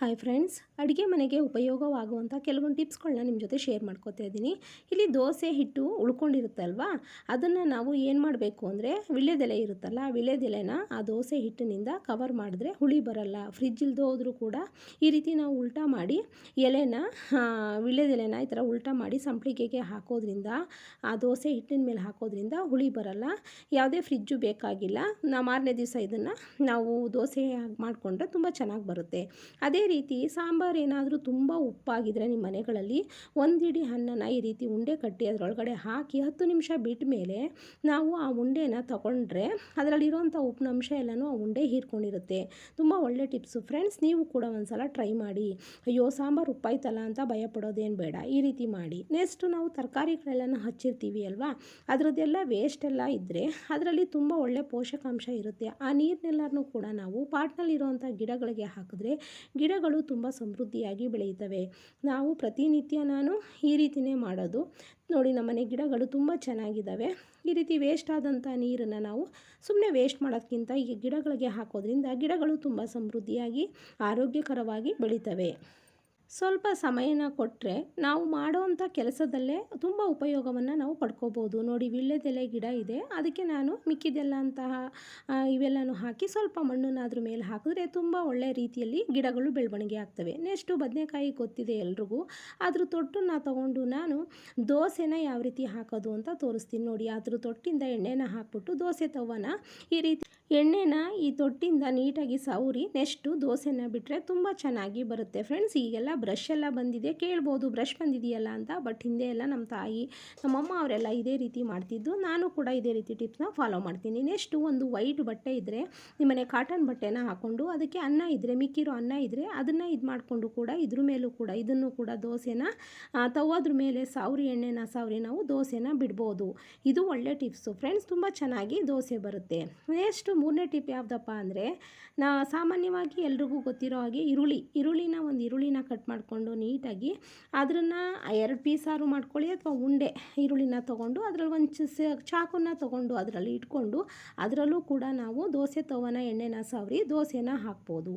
Hi friends ಅಡುಗೆ ಮನೆಗೆ ಉಪಯೋಗವಾಗುವಂಥ ಕೆಲವೊಂದು ಟಿಪ್ಸ್ಗಳನ್ನ ನಿಮ್ಮ ಜೊತೆ ಶೇರ್ ಮಾಡ್ಕೋತಾ ಇದ್ದೀನಿ. ಇಲ್ಲಿ ದೋಸೆ, ಹಿಟ್ಟು ಉಳ್ಕೊಂಡಿರುತ್ತಲ್ವಾ ಅದನ್ನು ನಾವು ಏನು ಮಾಡಬೇಕು ಅಂದರೆ ವಿಳ್ಯದೆಲೆ ಇರುತ್ತಲ್ಲ ವಿಳ್ಯದೆಲೆನ ಆ ದೋಸೆ, ಹಿಟ್ಟಿನಿಂದ ಕವರ್ ಮಾಡಿದ್ರೆ ಹುಳಿ ಬರಲ್ಲ. ಫ್ರಿಜ್ ಇಲ್ದೇ ಹೋದರೂ ಕೂಡ ಈ ರೀತಿ ನಾವು ಉಲ್ಟಾ ಮಾಡಿ ಎಲೆನ ವಿಳ್ಯದೆಲೆನ ಈ ಥರ ಉಲ್ಟಾ ಮಾಡಿ ಸಂಪಳಿಗೆಗೆ ಹಾಕೋದ್ರಿಂದ, ಆ ದೋಸೆ, ಹಿಟ್ಟಿನ ಮೇಲೆ ಹಾಕೋದ್ರಿಂದ ಹುಳಿ ಬರಲ್ಲ. ಯಾವುದೇ ಫ್ರಿಜ್ಜು ಬೇಕಾಗಿಲ್ಲ. ನಾ ಮಾರನೇ ದಿವಸ ಇದನ್ನು ನಾವು ದೋಸೆ ಮಾಡಿಕೊಂಡ್ರೆ ತುಂಬ ಚೆನ್ನಾಗಿ ಬರುತ್ತೆ. ಅದೇ ರೀತಿ ಸಾಂಬಾರು ಏನಾದರೂ ತುಂಬ ಉಪ್ಪಾಗಿದ್ದರೆ ನಿಮ್ಮ ಮನೆಗಳಲ್ಲಿ ಒಂದಿಡಿ ಅನ್ನನ ಈ ರೀತಿ ಉಂಡೆ ಕಟ್ಟಿ ಅದರೊಳಗಡೆ ಹಾಕಿ ಹತ್ತು ನಿಮಿಷ ಬಿಟ್ಟ ಮೇಲೆ ನಾವು ಆ ಉಂಡೆನ ತಗೊಂಡ್ರೆ ಅದರಲ್ಲಿರುವಂಥ ಉಪ್ಪಿನಂಶ ಎಲ್ಲನೂ ಆ ಉಂಡೆ ಹೀರ್ಕೊಂಡಿರುತ್ತೆ. ತುಂಬ ಒಳ್ಳೆ ಟಿಪ್ಸು. ಫ್ರೆಂಡ್ಸ್, ನೀವು ಕೂಡ ಒಂದ್ಸಲ ಟ್ರೈ ಮಾಡಿ. ಅಯ್ಯೋ, ಸಾಂಬಾರು ಉಪ್ಪಾಯ್ತಲ್ಲ ಅಂತ ಭಯಪಡೋದೇನು ಬೇಡ. ಈ ರೀತಿ ಮಾಡಿ. ನೆಕ್ಸ್ಟು ನಾವು ತರಕಾರಿಗಳೆಲ್ಲನೂ ಹಚ್ಚಿರ್ತೀವಿ ಅಲ್ವಾ? ಅದರದ್ದೆಲ್ಲ ವೇಸ್ಟ್ ಎಲ್ಲ ಇದ್ದರೆ ಅದರಲ್ಲಿ ತುಂಬ ಒಳ್ಳೆ ಪೋಷಕಾಂಶ ಇರುತ್ತೆ. ಆ ನೀರನ್ನೆಲ್ಲರೂ ಕೂಡ ನಾವು ಪಾಟ್ನಲ್ಲಿರುವಂಥ ಗಿಡಗಳಿಗೆ ಹಾಕಿದ್ರೆ ಗಿಡಗಳು ತುಂಬ ಸಮೃದ್ಧಿಯಾಗಿ ಬೆಳೆಯುತ್ತವೆ. ನಾವು ಪ್ರತಿನಿತ್ಯ ನಾನು ಈ ರೀತಿಯೇ ಮಾಡೋದು. ನೋಡಿ ನಮ್ಮನೆ ಗಿಡಗಳು ತುಂಬ ಚೆನ್ನಾಗಿದ್ದಾವೆ. ಈ ರೀತಿ ವೇಸ್ಟ್ ಆದಂಥ ನೀರನ್ನು ನಾವು ಸುಮ್ಮನೆ ವೇಸ್ಟ್ ಮಾಡೋದಕ್ಕಿಂತ ಈ ಗಿಡಗಳಿಗೆ ಹಾಕೋದ್ರಿಂದ ಗಿಡಗಳು ತುಂಬ ಸಮೃದ್ಧಿಯಾಗಿ, ಆರೋಗ್ಯಕರವಾಗಿ ಬೆಳೀತವೆ. ಸ್ವಲ್ಪ ಸಮಯನ ಕೊಟ್ಟರೆ ನಾವು ಮಾಡೋವಂಥ ಕೆಲಸದಲ್ಲೇ ತುಂಬ ಉಪಯೋಗವನ್ನು ನಾವು ಪಡ್ಕೋಬೋದು. ನೋಡಿ ವಿಳ್ಯದೆಲೆ ಗಿಡ ಇದೆ, ಅದಕ್ಕೆ ನಾನು ಮಿಕ್ಕಿದೆಲ್ಲ ಅಂತಹ ಇವೆಲ್ಲನೂ ಹಾಕಿ ಸ್ವಲ್ಪ ಮಣ್ಣನ್ನು ಅದ್ರ ಮೇಲೆ ಹಾಕಿದ್ರೆ ತುಂಬ ಒಳ್ಳೆಯ ರೀತಿಯಲ್ಲಿ ಗಿಡಗಳು ಬೆಳವಣಿಗೆ ಆಗ್ತವೆ. ನೆಕ್ಸ್ಟು ಬದನೆಕಾಯಿ ಗೊತ್ತಿದೆ ಎಲ್ರಿಗೂ, ಅದ್ರ ತೊಟ್ಟನ್ನು ತಗೊಂಡು ನಾನು ದೋಸೆನ ಯಾವ ರೀತಿ ಹಾಕೋದು ಅಂತ ತೋರಿಸ್ತೀನಿ ನೋಡಿ. ಅದ್ರ ತೊಟ್ಟಿಂದ ಎಣ್ಣೆನ ಹಾಕ್ಬಿಟ್ಟು ದೋಸೆ ತವನ ಈ ರೀತಿ ಎಣ್ಣೆನ ಈ ತೊಟ್ಟಿಂದ ನೀಟಾಗಿ ಸವರಿ ನೆಕ್ಸ್ಟು ದೋಸೆನ ಬಿಟ್ಟರೆ ತುಂಬ ಚೆನ್ನಾಗಿ ಬರುತ್ತೆ ಫ್ರೆಂಡ್ಸ್. ಈಗೆಲ್ಲ ಬ್ರಷ್ ಎಲ್ಲ ಬಂದಿದೆ. ಕೇಳ್ಬೋದು ಬ್ರಷ್ ಬಂದಿದೆಯಲ್ಲ ಅಂತ ಬಟ್ ಹಿಂದೆ ಎಲ್ಲ ನಮ್ಮ ತಾಯಿ, ನಮ್ಮಮ್ಮ ಅವರೆಲ್ಲ ಇದೇ ರೀತಿ ಮಾಡ್ತಿದ್ದು. ನಾನು ಕೂಡ ಇದೇ ರೀತಿ ಟಿಪ್ಸ್ನ ಫಾಲೋ ಮಾಡ್ತೀನಿ. ನೆಕ್ಸ್ಟು ಒಂದು ವೈಟ್ ಬಟ್ಟೆ ಇದ್ದರೆ ನಿಮ್ಮನೆ ಕಾಟನ್ ಬಟ್ಟೆನ ಹಾಕ್ಕೊಂಡು ಅದಕ್ಕೆ ಅನ್ನ ಇದ್ದರೆ ಮಿಕ್ಕಿರೋ ಅನ್ನ ಇದ್ದರೆ ಅದನ್ನು ಇದು ಮಾಡಿಕೊಂಡು ಕೂಡ ಇದ್ರ ಮೇಲೂ ಕೂಡ ಇದನ್ನು ಕೂಡ ದೋಸೆನ ತವೋದ್ರ ಮೇಲೆ ಸಾವ್ರಿ ಎಣ್ಣೆನ ಸಾವಿರ ನಾವು ದೋಸೆನ ಬಿಡ್ಬೋದು. ಇದು ಒಳ್ಳೆ ಟಿಪ್ಸು ಫ್ರೆಂಡ್ಸ್, ತುಂಬ ಚೆನ್ನಾಗಿ ದೋಸೆ ಬರುತ್ತೆ. ನೆಕ್ಸ್ಟು ಮೂರನೇ ಟಿಪ್ ಯಾವುದಪ್ಪ ಅಂದರೆ, ನಾ ಸಾಮಾನ್ಯವಾಗಿ ಎಲ್ರಿಗೂ ಗೊತ್ತಿರೋ ಹಾಗೆ ಈರುಳ್ಳಿ, ಈರುಳ್ಳಿನ ಒಂದು ಈರುಳ್ಳಿನ ಕಟ್ ಮಾಡಿಕೊಂಡು ನೀಟಾಗಿ ಅದನ್ನು ಎರಡು ಪೀಸಾರು ಮಾಡ್ಕೊಳ್ಳಿ ಅಥವಾ ಉಂಡೆ ಈರುಳ್ಳಿನ ತೊಗೊಂಡು ಅದರಲ್ಲಿ ಒಂದು ಚಾಕುನ ತೊಗೊಂಡು ಅದರಲ್ಲಿ ಇಟ್ಕೊಂಡು ಅದರಲ್ಲೂ ಕೂಡ ನಾವು ದೋಸೆ, ತವನ, ಎಣ್ಣೆನ ಸವರಿ ದೋಸೆನ ಹಾಕ್ಬೋದು.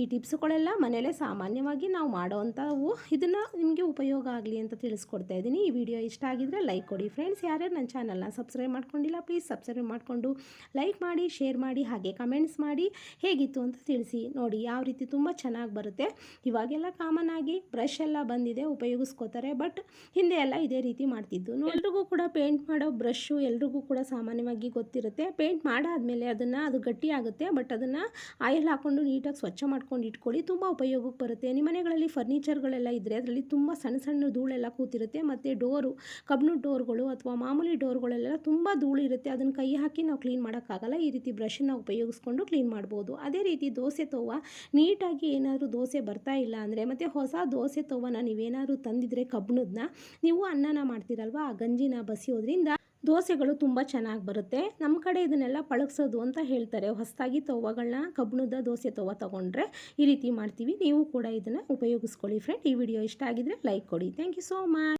ಈ ಟಿಪ್ಸ್ಗಳೆಲ್ಲ ಮನೇಲೆ ಸಾಮಾನ್ಯವಾಗಿ ನಾವು ಮಾಡೋವಂಥವು. ಇದನ್ನು ನಿಮಗೆ ಉಪಯೋಗ ಆಗಲಿ ಅಂತ ತಿಳಿಸ್ಕೊಡ್ತಾ ಇದ್ದೀನಿ. ಈ ವಿಡಿಯೋ ಇಷ್ಟ ಆಗಿದ್ರೆ ಲೈಕ್ ಕೊಡಿ. ಫ್ರೆಂಡ್ಸ್, ಯಾರ್ಯಾರು ನನ್ನ ಚಾನಲ್ನ ಸಬ್ಸ್ಕ್ರೈಬ್ ಮಾಡ್ಕೊಂಡಿಲ್ಲ, ಪ್ಲೀಸ್ ಸಬ್ಸ್ಕ್ರೈಬ್ ಮಾಡಿಕೊಂಡು ಲೈಕ್ ಮಾಡಿ, ಶೇರ್ ಮಾಡಿ. ಹಾಗೆ ಕಮೆಂಟ್ಸ್ ಮಾಡಿ ಹೇಗಿತ್ತು ಅಂತ ತಿಳಿಸಿ. ನೋಡಿ, ಯಾವ ರೀತಿ ತುಂಬ ಚೆನ್ನಾಗಿ ಬರುತ್ತೆ. ಇವಾಗೆಲ್ಲ ಕಾಮನ್ ಆಗಿ ಬ್ರಷ್ ಎಲ್ಲ ಬಂದಿದೆ, ಉಪಯೋಗಿಸ್ಕೋತಾರೆ ಬಟ್ ಹಿಂದೆ ಎಲ್ಲ ಇದೇ ರೀತಿ ಮಾಡ್ತಿದ್ದು. ಎಲ್ರಿಗೂ ಕೂಡ ಪೇಂಟ್ ಮಾಡೋ ಬ್ರಷ್ಷು ಎಲ್ರಿಗೂ ಕೂಡ ಸಾಮಾನ್ಯವಾಗಿ ಗೊತ್ತಿರುತ್ತೆ. ಪೇಂಟ್ ಮಾಡಾದಮೇಲೆ ಅದನ್ನು ಅದು ಗಟ್ಟಿ ಆಗುತ್ತೆ ಬಟ್ ಅದನ್ನು ಆಯಿಲ್ ಹಾಕ್ಕೊಂಡು ನೀಟಾಗಿ ಸ್ವಚ್ಛ ಮಾಡ್ಕೊಂಡು ಇಟ್ಕೊಳ್ಳಿ. ತುಂಬ ಉಪಯೋಗಕ್ಕೆ ಬರುತ್ತೆ. ನಿಮ್ಮ ಮನೆಗಳಲ್ಲಿ ಫರ್ನಿಚರ್ಗಳೆಲ್ಲ ಇದ್ದರೆ ಅದರಲ್ಲಿ ತುಂಬ ಸಣ್ಣ ಸಣ್ಣ ಧೂಳೆಲ್ಲ ಕೂತಿರುತ್ತೆ, ಮತ್ತು ಡೋರು, ಕಬ್ಬಿಣದ ಡೋರ್ಗಳು ಅಥವಾ ಮಾಮೂಲಿ ಡೋರ್ಗಳೆಲ್ಲ ತುಂಬ ಧೂಳು ಇರುತ್ತೆ ಅದನ್ನು ಕೈ ಹಾಕಿ ನಾವು ಕ್ಲೀನ್ ಮಾಡೋಕ್ಕಾಗಲ್ಲ. ಈ ರೀತಿ ಬ್ರಷನ್ನ ಉಪಯೋಗಿಸ್ಕೊಂಡು ಕ್ಲೀನ್ ಮಾಡ್ಬೋದು. ಅದೇ ರೀತಿ ದೋಸೆ ತೋವ, ನೀಟಾಗಿ ಏನಾದರೂ ದೋಸೆ ಬರ್ತಾ ಇಲ್ಲ ಅಂದರೆ, ಮತ್ತು ಹೊಸ ದೋಸೆ ತೋವನ ನೀವೇನಾದರೂ ತಂದಿದ್ರೆ ಕಬ್ಬಿಣದನ್ನ ನೀವು ಅನ್ನನ ಮಾಡ್ತೀರಲ್ವ? ಆ ಗಂಜಿನ ಬಸಿಯೋದ್ರಿಂದ ದೋಸೆಗಳು ತುಂಬ ಚೆನ್ನಾಗಿ ಬರುತ್ತೆ. ನಮ್ಮ ಕಡೆ ಇದನ್ನೆಲ್ಲ ಪಳಗ್ಸೋದು ಅಂತ ಹೇಳ್ತಾರೆ. ಹೊಸದಾಗಿ ತವಗಳನ್ನ ಕಬ್ಬಿಣದ ದೋಸೆ ತವ ತೊಗೊಂಡ್ರೆ ಈ ರೀತಿ ಮಾಡ್ತೀವಿ. ನೀವು ಕೂಡ ಇದನ್ನು ಉಪಯೋಗಿಸ್ಕೊಳ್ಳಿ. ಫ್ರೆಂಡ್, ಈ ವಿಡಿಯೋ ಇಷ್ಟ ಆಗಿದರೆ ಲೈಕ್ ಕೊಡಿ. Thank you so much.